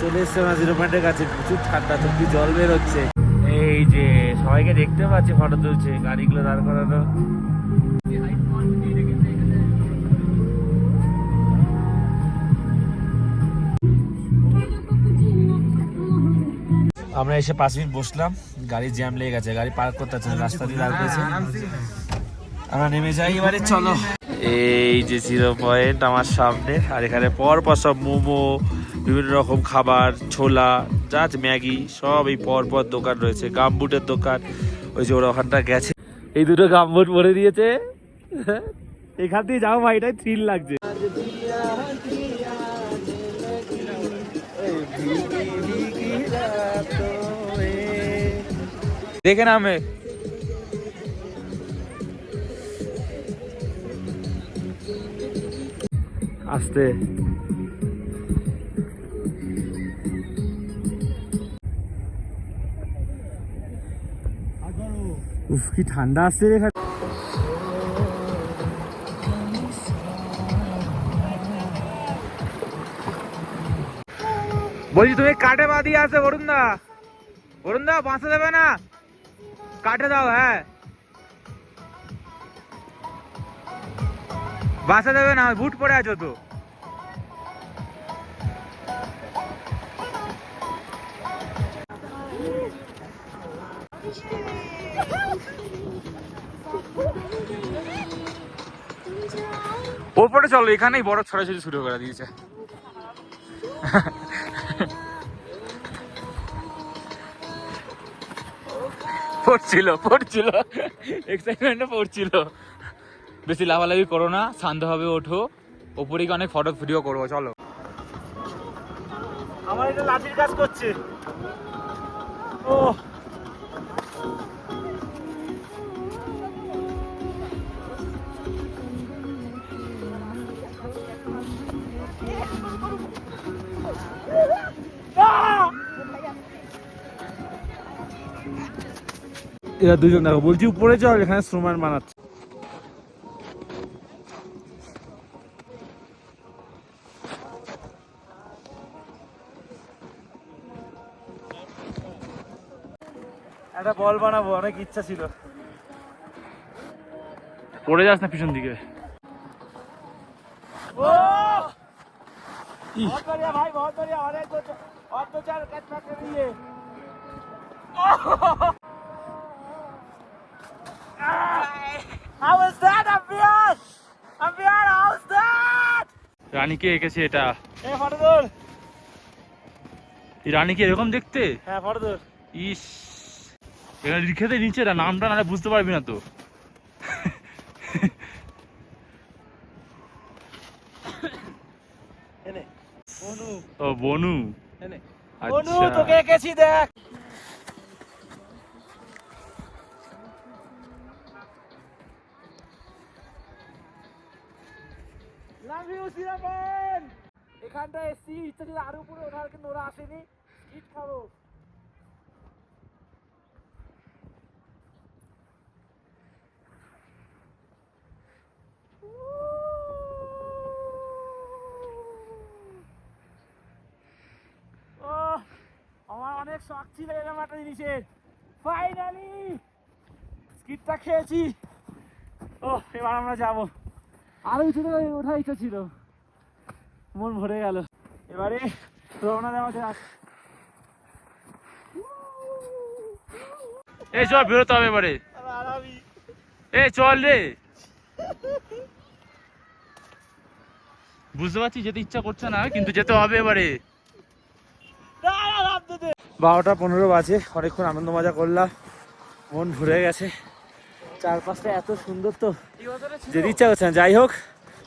চলে এসছে আমরা জিরো পয়েন্টের কাছে। প্রচুর ঠান্ডা কি জল বের হচ্ছে এই যে সবাইকে দেখতে পাচ্ছি ফটো তুলছে গাড়িগুলো দাঁড় করানো। আমরা এসে পাঁচ মিনিট বসলাম গাড়ি জ্যাম লেগে গেছে গাড়ি পার্ক করতে না, রাস্তা দিয়ে দাঁড় করেছে। আমরা নেমে যাই এবারে চলো। এই যে জিরো পয়েন্ট আমার সামনে আর এখানে পর পর সব মোমো বিভিন্ন রকম খাবার, ছোলা যা ম্যাগি, সব এই পর পর দোকান রয়েছে। গামবুটের দোকান, ওই যে ওরা ওখানটা গেছে। এই দুটো গামবুট ভরে দিয়েছে। এখান থেকে যাও ভাই, এটাই থ্রিল লাগছে। দেখে না আমি আসতে। উফ, কি ঠান্ডা আসছে রে বলছি, তুমি কাঠে বাঁধিয়ে আছে বরুণ দা বরুণ দা বাঁচা দেবে না? কাঠে দাও হ্যাঁ। বাসা দেবে না বুট পরে আছো তো। ওপরে চলো, এখানেই বড় ছড়াছড়ি শুরু করে দিয়েছে। পড়ছিল পড়ছিল। এক্সাইটমেন্টে পড়ছিল। বেশি লাভালাভি করো না শান্তভাবে ওঠো। ওপরে অনেক ফটো ভিডিও করব, চলো। আমার এটা লাঠির কাজ করছে। ও এরা দুজন দেখো, বলছি উপরে চল এখানে স্নোম্যান বানাচ্ছে। একটা বল বানাবো, অনেক ইচ্ছা ছিল। পড়ে যাস না পিছন দিকে। बहुत बढ़िया भाई बहुत बढ़िया और एक दो और दो चार कैच मैच कर लिए How was that, Ambiar? Ambiar, how's that? রানীকে এঁকেছে এটা এ ফটো তোল এই রানীকে এরকম দেখতে হ্যাঁ ফটো তোল ইস এখানে লিখে দে নিচে এটা নামটা নাহলে বুঝতে পারবি না তো ও বনু। বনু আচ্ছা। তোকে এঁকেছি দেখ। লাভ ইউ সিরাপন এখানটা এসছি ইচ্ছা ছিল আরও উপরে ওঠার কিন্তু ওরা আসেনি ইট খাব ও আমার অনেক শখ ছিল এরকম একটা জিনিসের। ফাইনালি স্কিটটা খেয়েছি। ও এবার আমরা যাব। আরও উঁচুতে ওঠার ইচ্ছা ছিল। মন ভরে গেল। এবারে রওনা দেওয়া যাক। এই চল, বেরোতে হবে এবারে। এই চল রে। বুঝতে পারছি যেতে ইচ্ছা করছে না, কিন্তু যেতে হবে এবারে। বারোটা পনেরো বাজে, অনেকক্ষণ আনন্দ মজা করলাম। মন ভরে গেছে। চারপাশটা এত সুন্দর তো। যেতে ইচ্ছা করছে যাই হোক,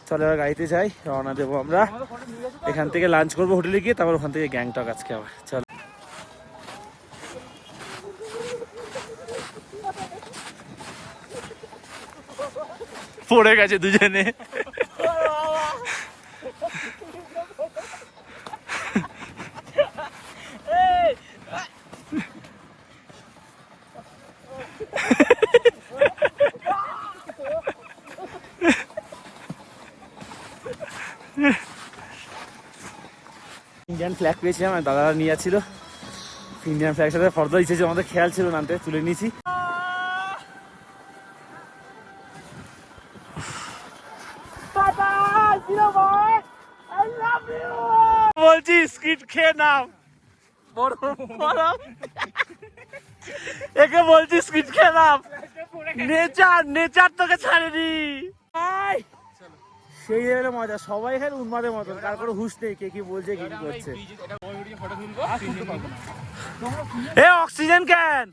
চলো এবার গাড়িতে যাই, রওনা দেবো আমরা। এখান থেকে লাঞ্চ করব হোটেলে গিয়ে, তারপর ওখান থেকে গ্যাংটক আজকে আবার। চলো। পড়ে গেছে দুজনে। ফ্ল্যাগ পেয়েছিলাম, আর দাদারা নিয়ে যাচ্ছিল। ইন্ডিয়ান ফ্ল্যাগ সাথে ফর্দা দিচ্ছে আমাদের খেয়াল ছিল নামতে তুলে নিয়েছি। বলছি স্কিট খেয়ে নাম। একে বলছি স্কিট খেয়ে নাম। নেচার নেচার তোকে ছাড়েনি! সেই লেভেলে মজা সবাই এখানে উন্মাদের মতন কোনো হুশ নেই কে কি বলছে কি কি করছে। এ অক্সিজেন ক্যান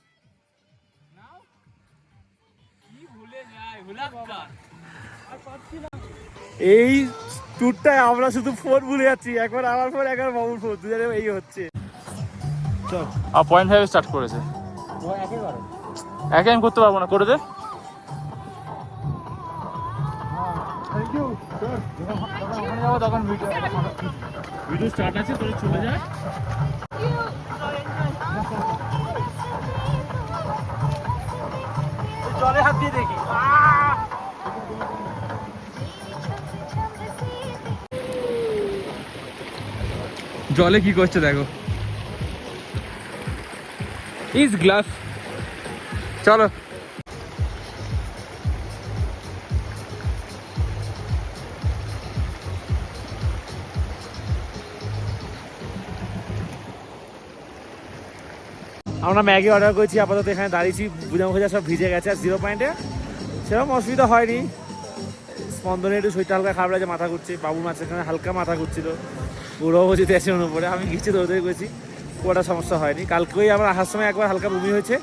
এই ট্যুরটায় আমরা শুধু ফোন ভুলে যাচ্ছি একবার আমার ফোন একবার বাবুর ফোন দুজনে এই হচ্ছে। চল। আর পয়েন্ট ফাইভ স্টার্ট করেছে। একে আমি করতে পারব না করে দে। তখন ভিডিও স্টার্ট আছে তোর চলে যায় জলে হাত দিয়ে দেখি। জলে কি করছে দেখো। ইজ গ্লাস চলো। আমরা ম্যাগি অর্ডার করেছি, আপাতত এখানে দাঁড়িয়েছি বুঝা মুখে সব ভিজে গেছে, আর জিরো পয়েন্টে সেরকম অসুবিধা হয়নি। স্পন্দনে একটু শরীরটা হালকা খারাপ লাগছে, মাথা ঘুরছে, বাবুর মাঝখানে হালকা মাথা ঘুরছিল। পুরো বসিতে আছে ওর উপরে, আমি গেছি দৌড়ে করেছি ওটা সমস্যা হয়নি। কালকেই আমার আসার সময় একবার হালকা বমি হয়েছে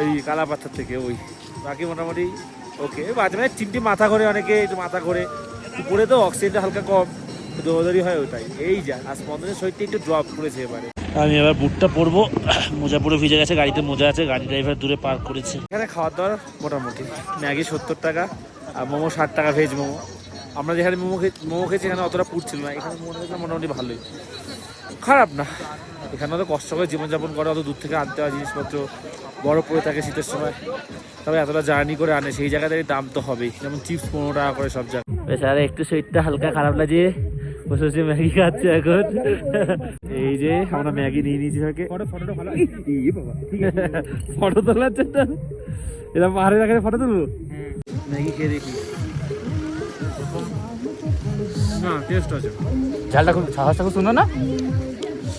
ওই কালা পাথর থেকে, ওই। বাকি মোটামুটি ওকে। মাঝে মাঝে চিমটি মাথা করে অনেকে, একটু মাথা করে উপরে তো অক্সিজেনটা হালকা কম, দৌড়াদৌড়ি হয় ওটাই। এই যা, আর স্পন্দনের শরীরটা একটু ড্রপ করেছে এবারে। আমি এবার বুটটা পরবো। মোজা পুরো ভিজে গেছে গাড়িতে মোজা আছে গাড়ি ড্রাইভার দূরে পার্ক করেছে। এখানে খাওয়ার দাওয়ার মোটামুটি। ম্যাগি সত্তর টাকা আর মোমো ষাট টাকা ভেজ মোমো। আমরা যেখানে মোমো খেয়ে মোমো খেয়েছি এখানে অতটা পুড়ছিল না। এখানে মোমো খেয়েছিলাম মোটামুটি ভালোই। খারাপ না। এখানে তো কষ্ট করে জীবনযাপন করে অত দূর থেকে আনতে হয় জিনিসপত্র বরফ পড়ে থাকে শীতের সময়। তবে এতটা জার্নি করে আনে সেই জায়গাতে দাম তো হবেই। যেমন চিপস পনেরো টাকা করে সব জায়গায়। বেচারা একটু শরীরটা হালকা খারাপ লাগে বসে বসে ম্যাগি খাচ্ছে এখন। এই যে আমরা ম্যাগি নিয়ে নিয়েছি থাকে ফটো তোলার জন্য? এরকম পাহাড়ে রাখে ফটো তুলবো? ম্যাগি খেয়ে দেখি। টেস্ট আছে। ঝালটা খুব সসটা খুব সুন্দর না?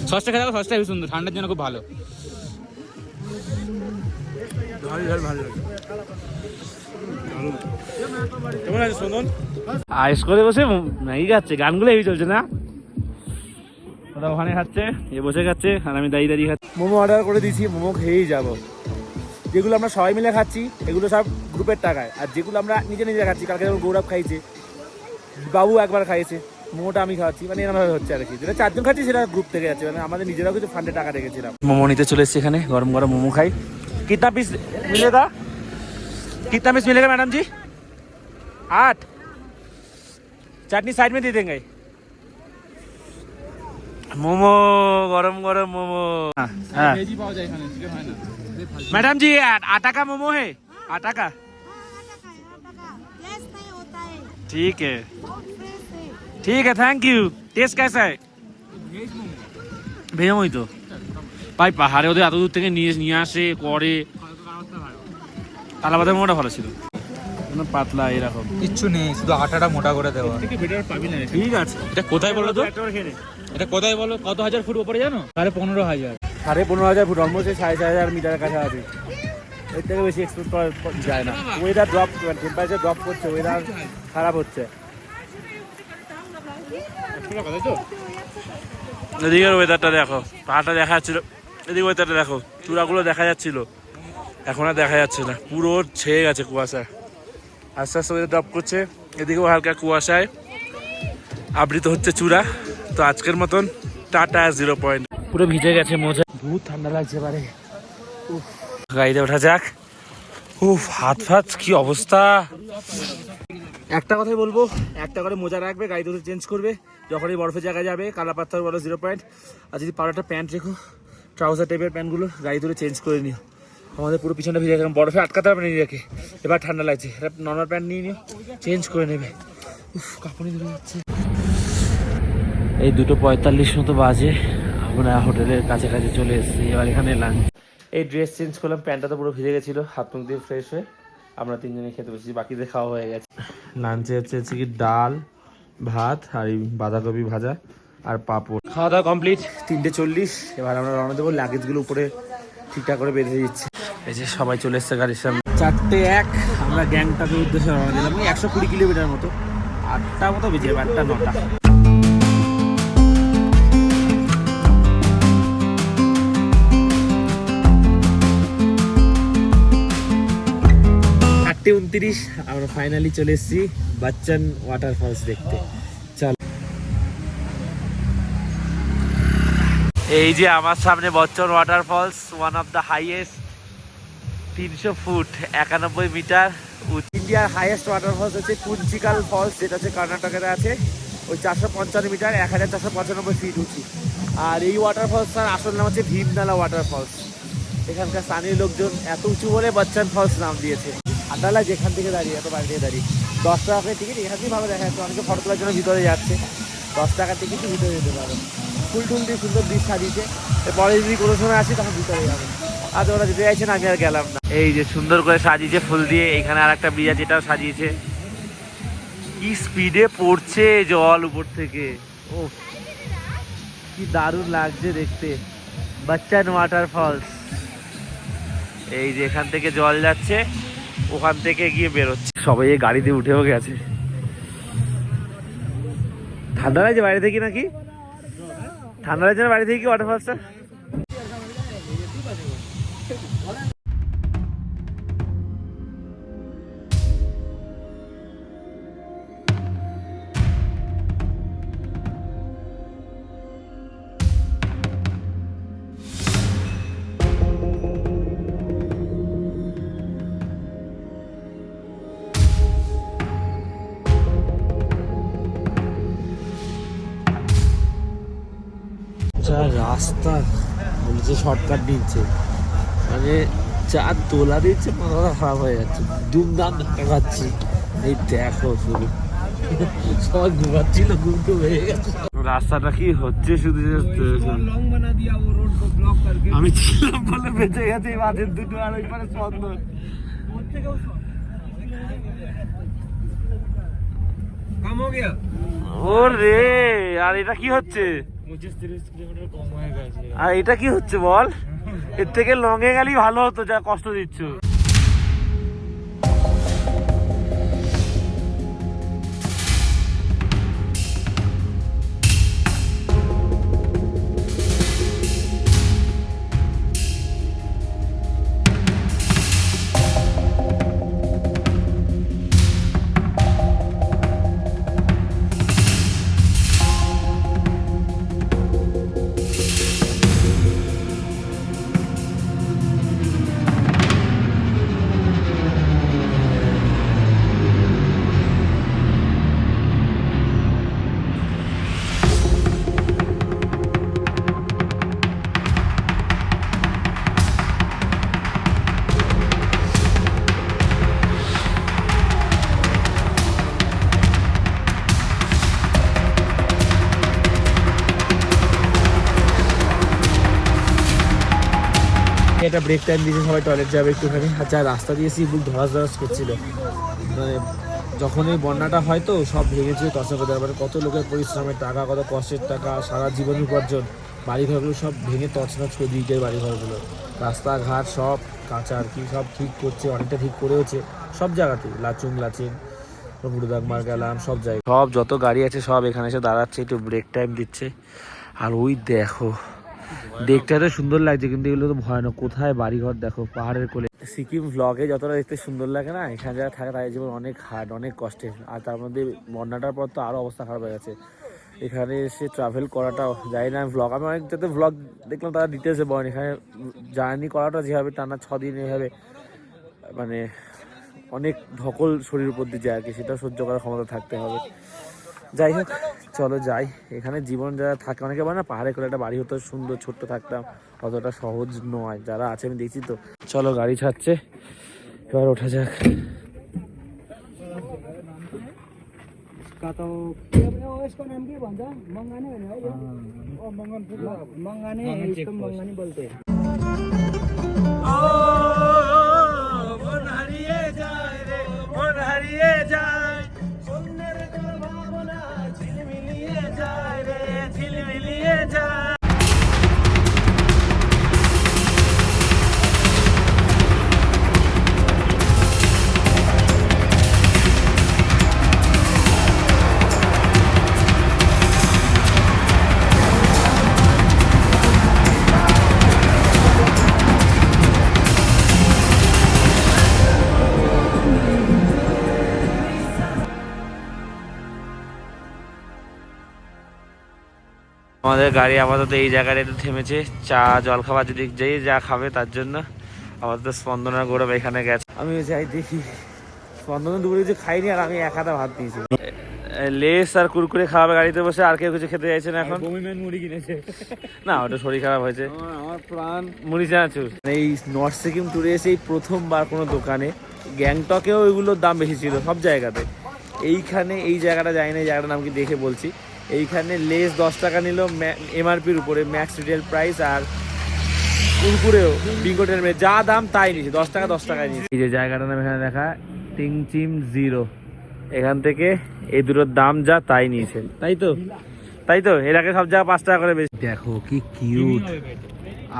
সসটা খেতে সসটা খুব সুন্দর। ঠান্ডার জন্য খুব ভালো। ভালো লাগে কেমন আছে শুনুন আয়েস করে বসে ই খাচ্ছে গানগুলো এই চলছে না? ওরা ওখানে খাচ্ছে এ বসে খাচ্ছে আর আমি দাঁড়িয়ে দাঁড়িয়ে খাচ্ছি। মোমো অর্ডার করে দিয়েছি মোমো খেয়েই যাব। যেগুলো আমরা সবাই মিলে খাচ্ছি এগুলো সব গ্রুপের টাকায়। আর যেগুলো আমরা নিজে নিজে খাচ্ছি কালকে যেমন গৌরব খাইছে বাবু একবার খাইছে মোমোটা আমি খাওয়াচ্ছি মানে এরকমভাবে হচ্ছে আর কি। যেটা চারজন খাচ্ছি সেটা গ্রুপ থেকে যাচ্ছে মানে আমাদের নিজেরাও কিছু ফান্ডে টাকা রেখেছিলাম। মোমো নিতে চলে এসেছি এখানে গরম গরম মোমো খাই। কিতনা পিস মিলে দা? कितना पीस मिलेगा मैडम जी आठ चटनी साइड में दे देंगे मोमो गरम गरम मोमो हाँ ভেজি পাওয়া যায় এখানে চিকেন হয় না मैडम जी आ- आटा का मोमो है आटा का गैस नहीं होता है ठीक है बहुत फ्रेश है ठीक है थैंक यू टेस्ट कैसा है ভেজে মই তো ভাই পাহাড়ে ওদের এত দূর থেকে নিয়ে নিয়ে আসে করে তালাবাদের মোটা ভালো ছিল। পাতলা এরকম কিচ্ছু নেই শুধু আটাটা মোটা করে দেওয়া। ঠিক আছে। এটা কোথায় বলো তো। এটা কোথায় বলো? কত হাজার ফুট উপরে জানো? সাড়ে পনেরো হাজার। সাড়ে পনেরো হাজার ফুট অলমোস্ট সাড়ে চার হাজার মিটারের কাছাকাছি। এর থেকে বেশি এক্সপোর্ট করা যায় না। ওয়েদার ড্রপ টেম্পারেচার ড্রপ করছে ওয়েদার খারাপ হচ্ছে। এদিকের ওয়েদারটা দেখো পাহাড়টা দেখা যাচ্ছিল। এদিকে ওয়েদারটা দেখো চূড়াগুলো দেখা যাচ্ছিল। এখন আর দেখা যাচ্ছে না। পুরো ছেয়ে গেছে কুয়াশায় আস্তে আস্তে ওয়েদার ড্রপ করছে। এদিকেও হালকা কুয়াশায় আবৃত হচ্ছে চূড়া। তো আজকের মতন টাটা জিরো পয়েন্ট। পুরো ভিজে গেছে মজা। বহুত ঠান্ডা লাগছে উফ, গাড়িতে ওঠা যাক। উফ হাত ফাত কি অবস্থা। একটা কথাই বলব একটা করে মোজা রাখবে গাড়ি দুটো চেঞ্জ করবে। যখনই বরফের জায়গায় যাবে কালা পাথর বলো জিরো পয়েন্ট আর যদি একটা প্যান্ট রেখো ট্রাউজার টাইপের প্যান্টগুলো গাড়ি দুটো চেঞ্জ করে নিও। আমাদের পুরো পিছনটা ভিজে গেলাম বরফে আটকাতে পারবে না রেখে এবার ঠান্ডা লাগছে। একটা নর্মাল প্যান্ট নিয়ে নিও চেঞ্জ করে নেবে। উফ কাপড়ি ধরে যাচ্ছে। এই দুটো পঁয়তাল্লিশ মতো বাজে, আমরা হোটেলের কাছাকাছি চলে এসেছি। এবার এখানে লাঞ্চ এই ড্রেস চেঞ্জ করলাম প্যান্টটা তো পুরো ভিজে গেছিল, হাত মুখ দিয়ে ফ্রেশ হয়ে আমরা তিনজনে খেতে বসেছি বাকিদের খাওয়া হয়ে গেছে। লাঞ্চে হচ্ছে হচ্ছে কি ডাল, ভাত আর এই বাঁধাকপি ভাজা আর পাঁপড়। খাওয়া দাওয়া কমপ্লিট তিনটে চল্লিশ। এবার আমরা রওনা দেবো লাগেজগুলো উপরে ঠিকঠাক করে বেঁধে দিচ্ছি। এই যে সবাই চলে এসছে গাড়ির সামনে। চারটে এক আমরা গ্যাংটাকের উদ্দেশ্যে রওনা দিলাম। ওই একশো কুড়ি কিলোমিটার মতো। আটটা মতো বেজে যাবে আটটা নটা। আটটে উনত্রিশ আমরা ফাইনালি চলে এসেছি বাচ্চান ওয়াটারফলস দেখতে। চল। এই যে আমার সামনে Bachchan waterfalls one of the highest তিনশো ফুট, একানব্বই মিটার ইন্ডিয়ার হাইয়েস্ট ওয়াটারফলস হচ্ছে কুঞ্চিকাল ফলস যেটা হচ্ছে কর্ণাটকের আছে। ওই চারশো পঞ্চান্ন মিটার, এক হাজার চারশো পঁচানব্বই ফিট উঁচু। আর এই ওয়াটারফলসটার আসল নাম হচ্ছে ভীমনালা ওয়াটারফলস এখানকার স্থানীয় লোকজন এত উঁচু বলে বচ্চন ফলস নাম দিয়েছে। আন্ডালা যেখান থেকে দাঁড়িয়ে, এত বাড়ি থেকে দাঁড়িয়ে। দশ টাকা করে টিকিট এখান থেকে ভালো দেখা যাচ্ছে। অনেকে ফটো তোলার জন্য ভিতরে যাচ্ছে। দশ টাকার টিকিট ভিতরে যেতে পারো। ফুল টুল দিয়ে সুন্দর বীজ সাজিয়েছে। পরে যদি কোনো সময় আসি, তখন ভিতরে যাবে। আজ ওরা যেতে চাইছে না, আমি আর গেলাম না। এই যে সুন্দর করে সাজিয়েছে ফুল দিয়ে, এখানে আর একটা ব্রিজ আছে সাজিয়েছে। কি স্পিডে পড়ছে জল উপর থেকে। ও কি দারুণ লাগছে দেখতে। বাচ্চান ওয়াটারফলস এই যে এখান থেকে জল যাচ্ছে, ওখান থেকে গিয়ে বেরোচ্ছে। সবাই এই গাড়িতে উঠেও গেছে। ঠান্ডা লাগছে বাইরে থেকে নাকি? ঠান্ডা লাগছে না বাড়ি থেকে কি ওয়াটার ওয়াটারফলসটা রাস্তা। বলেছে শর্টকাট দিচ্ছে মানে যা তোলা দিচ্ছে মাথাটা খারাপ হয়ে যাচ্ছে। দুমদাম ধাক্কা খাচ্ছি। এই দেখো শুধু। সবাই ঘুমাচ্ছিল ঘুম টুম হয়ে গেছে। রাস্তাটা কি হচ্ছে শুধু আমি ছিলাম বলে বেঁচে গেছে মাঝের দুটো আর পারে স্পন্দন ও রে আর এটা কি হচ্ছে? আর এটা কি হচ্ছে বল? এর থেকে লঙ্গে গেলেই ভালো হতো যা কষ্ট দিচ্ছ। এটা ব্রেক টাইম দিয়েছে, সবাই টয়লেট যাবে একটুখানি। যা রাস্তা দিয়ে বুক ধরাস ধরাস করছিল। মানে যখন এই বন্যাটা হয় তো, সব ভেঙেছিল তসা করে মানে কত লোকের পরিশ্রমের টাকা, কত কষ্টের টাকা, সারা জীবন উপার্জন। বাড়িঘরগুলো সব ভেঙে তছনছ করে দিয়েছে বাড়িঘরগুলো। রাস্তাঘাট সব কাঁচা আর কি, সব ঠিক করছে, অনেকটা ঠিক করেওছে। সব জায়গাতেই, লাচুং লাচিন মুরুদাগমার গেলাম, সব জায়গায়। সব যত গাড়ি আছে সব এখানে এসে দাঁড়াচ্ছে, একটু ব্রেক টাইম দিচ্ছে। আর ওই দেখো দেখতে তো সুন্দর লাগছে, কিন্তু এগুলো তো ভয়ানক। কোথায় বাড়িঘর? দেখো, পাহাড়ের কোলে। সিকিম ভ্লগে যতটা দেখতে সুন্দর লাগে না, এখানে যারা থাকে তাদের জীবন অনেক হার্ড অনেক কষ্টের। আর তার মধ্যে বন্যাটার পর তো আরও অবস্থা খারাপ হয়ে গেছে। এখানে এসে ট্রাভেল করাটাও যাই না ভ্লগ আমি অনেক যাতে ভ্লগ দেখলাম, তারা ডিটেলসে বলেন। এখানে জার্নি করাটা যেভাবে টানা ছ দিন এভাবে মানে অনেক ধকল শরীর উপর দিয়ে যায় আর কি সেটা সহ্য করার ক্ষমতা থাকতে হবে। যাই হোক চলো যাই এখানে জীবন যারা থাকে অনেকে বলে না পাহাড়ে করে একটা বাড়ি হতো সুন্দর ছোট্ট থাকতাম অতটা সহজ নয় যারা আছে আমি দেখছি তো চলো গাড়ি ছাড়ছে এবার ওঠা যাক इसका तो ये अपने वो इसको नाम क्या बनता मंगाने है ना ये ओ मंगन मंगाने है इसको मंगाने बोलते हैं আমাদের গাড়ি আপাতত এই জায়গায় একটু থেমেছে। চা জল খাবার যদি যেই যা খাবে তার জন্য আপাতত স্পন্দনার গৌরব এখানে গেছে। আমি যাই দেখি। স্পন্দন দুপুরে কিছু খাইনি আর আমি এক হাতে ভাত দিয়েছি। লেস আর কুরকুরে খাওয়াবে গাড়িতে বসে আর কেউ কিছু খেতে চাইছে না এখন। মুড়ি কিনেছে। না ওটা শরীর খারাপ হয়েছে। আমার প্রাণ মুড়ি চানাচুর এই নর্থ সিকিম ট্যুরে এসে এই প্রথমবার কোনো দোকানে গ্যাংটকেও এগুলোর দাম বেশি ছিল সব জায়গাতে। এইখানে এই জায়গাটা জানি না এই জায়গাটার নাম কি দেখে বলছি। এইখানে লেস দশ টাকা নিল এমআরপির উপরে ম্যাক্স রিটেল প্রাইস আর কুরকুরেও বিঙ্গোটের মেয়ে যা দাম তাই নিয়েছে দশ টাকা দশ টাকায় নিয়েছে। এই যে জায়গাটার নাম এখানে দেখা টিং চিম জিরো। এখান থেকে এই দুটোর দাম যা তাই নিয়েছে। তাই তো? তাই তো? এর আগে সব জায়গায় পাঁচ টাকা করে বেশি। দেখো কি কিউট।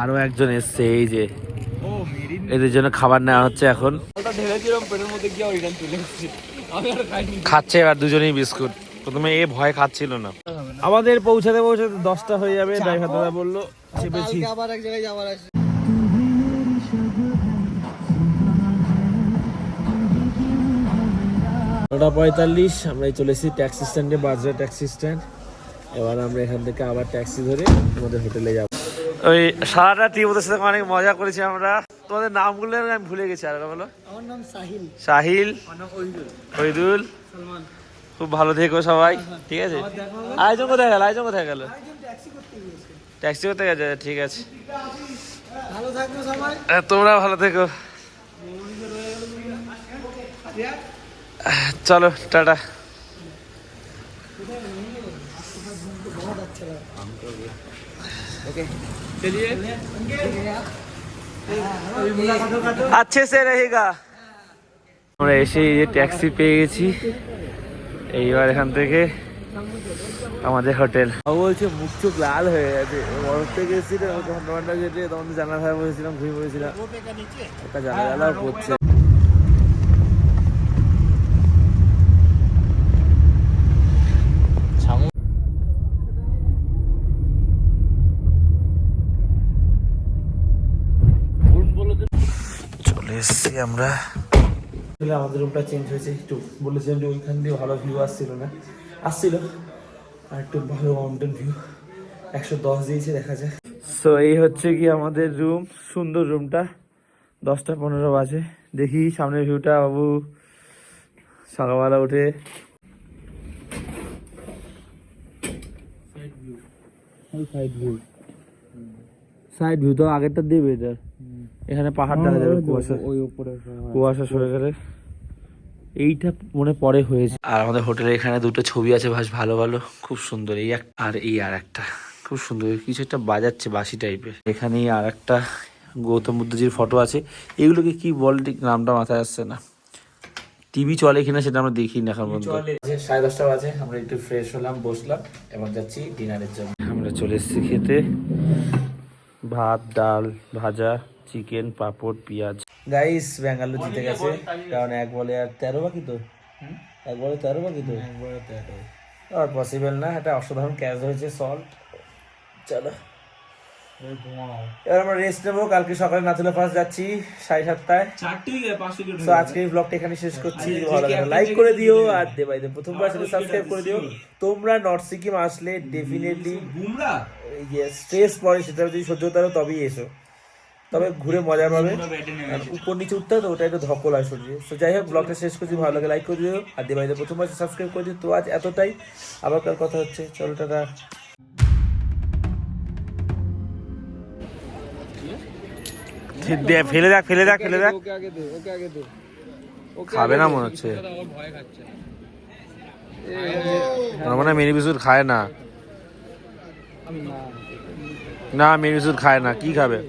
আরও একজন এসছে এই যে। ও এদের জন্য খাবার নেওয়া হচ্ছে এখন। খাচ্ছে এবার দুজনেই বিস্কুট। প্রথমে এ ভয় খাচ্ছিল না। আমাদের পৌঁছাতে পৌঁছাতে দশটা হয়ে যাবে ড্রাইভার দাদা বলল চেপেছি আবার এক জায়গায় যাওয়ার আছে। নটা পঁয়তাল্লিশ আমরা চলে এসেছি ট্যাক্সি স্ট্যান্ডে বাজরা ট্যাক্সি স্ট্যান্ড। এবার আমরা এখান থেকে আবার ট্যাক্সি ধরে আমাদের হোটেলে যাব। ওই সারাটা টিম ওদের সাথে অনেক মজা করেছি আমরা। তোমাদের নামগুলো আমি ভুলে গেছি আর বলো। আমার নাম সাহিল। সাহিল ওইদুল খুব ভালো থেকো সবাই ঠিক আছে? আয়োজন কোথায় গেল? আয়োজন কোথায় গেল? ট্যাক্সি করতে গেছে ঠিক আছে। তোমরা ভালো থেকো। চলো টাটা। আচ্ছা সে রেহিকা আমরা এসে ট্যাক্সি পেয়ে গেছি। এইবার এখান থেকে আমাদের হোটেল। ও বলছে মুখ চোখ লাল হয়ে গেছে। বরফ থেকে এসেছিল ঘণ্টা ঘণ্টা কেটে তখন জানা ধারে বসেছিলাম ঘুরে পড়েছিলাম। একটা পড়ছে। চলে এসেছি আমরা। আসলে আমাদের রুমটা চেঞ্জ হয়েছে একটু। বলেছিলাম যে ওইখান দিয়ে ভালো ভিউ আসছিল না। আসছিল, আর একটু ভালো মাউন্টেন ভিউ একশো দশ দিয়েছে দেখা যায় সো এই হচ্ছে কি আমাদের রুম সুন্দর রুমটা দশটা পনেরো বাজে। দেখি সামনের ভিউটা বাবু। সকালবেলা উঠে। সাইড ভিউ তো আগেরটা দেবে এটার। এখানে পাহাড় দেখা যাবে কুয়াশা। ওই উপরে কুয়াশা সরে গেলে এইটা মনে পরে হয়েছে। আর আমাদের হোটেলে এখানে দুটো ছবি আছে ভাস ভালো ভালো। খুব সুন্দর এই এক আর এই আর একটা। খুব সুন্দর কিছু একটা বাজাচ্ছে বাসি টাইপের এখানেই আর একটা গৌতম বুদ্ধজির ফটো আছে। এগুলোকে কি বল ঠিক নামটা মাথায় আসছে না। টিভি চলে কিনা সেটা আমরা দেখি না এখন পর্যন্ত। সাড়ে দশটা বাজে আমরা একটু ফ্রেশ হলাম বসলাম এবার যাচ্ছি ডিনারের জন্য। আমরা চলে এসেছি খেতে। ভাত ডাল ভাজা। চিকেন পাপড় পেঁয়াজ। গাইস ব্যাঙ্গালোর জিতে গেছে। কারণ এক বলে আর তেরো বাকি তো। এক বলে তেরো বাকি তো। আর পসিবল না এটা অসাধারণ ক্যাচ হয়েছে সল্ট চলো। এবার আমরা রেস্ট নেব। কালকে সকালে নাথুলা ফার্স্ট যাচ্ছি সাড়ে সাতটায়। তো আজকে এই ব্লগটা এখানে শেষ করছি। ভালো লাইক করে দিও আর দে ভাই প্রথমবার সাথে সাবস্ক্রাইব করে দিও। তোমরা নর্থ সিকিম আসলে ডেফিনেটলি ইয়েস স্ট্রেস পরে সেটা যদি সহ্য করতে পারো তবেই এসো। তবে ঘুরে মজা পাবে। উপর নিচে উঠতে তো ওটা একটু ধকল হয় শরীরে। তো যাই হোক ব্লগটা শেষ করছি ভালো লাগে লাইক করে দিও। আর দেবাইদের প্রথমবার সাবস্ক্রাইব করে দিও। তো আজ এতটাই। আবার কার কথা হচ্ছে। চলো টাটা। ফেলে দেখ ফেলে দেখ ফেলে দেখ। ওকে আগে দে ওকে আগে দে। খাবে না মনে হচ্ছে। মনে মেরি বিস্কুট খায় না। না মেরি বিস্কুট খায় না। কি খাবে?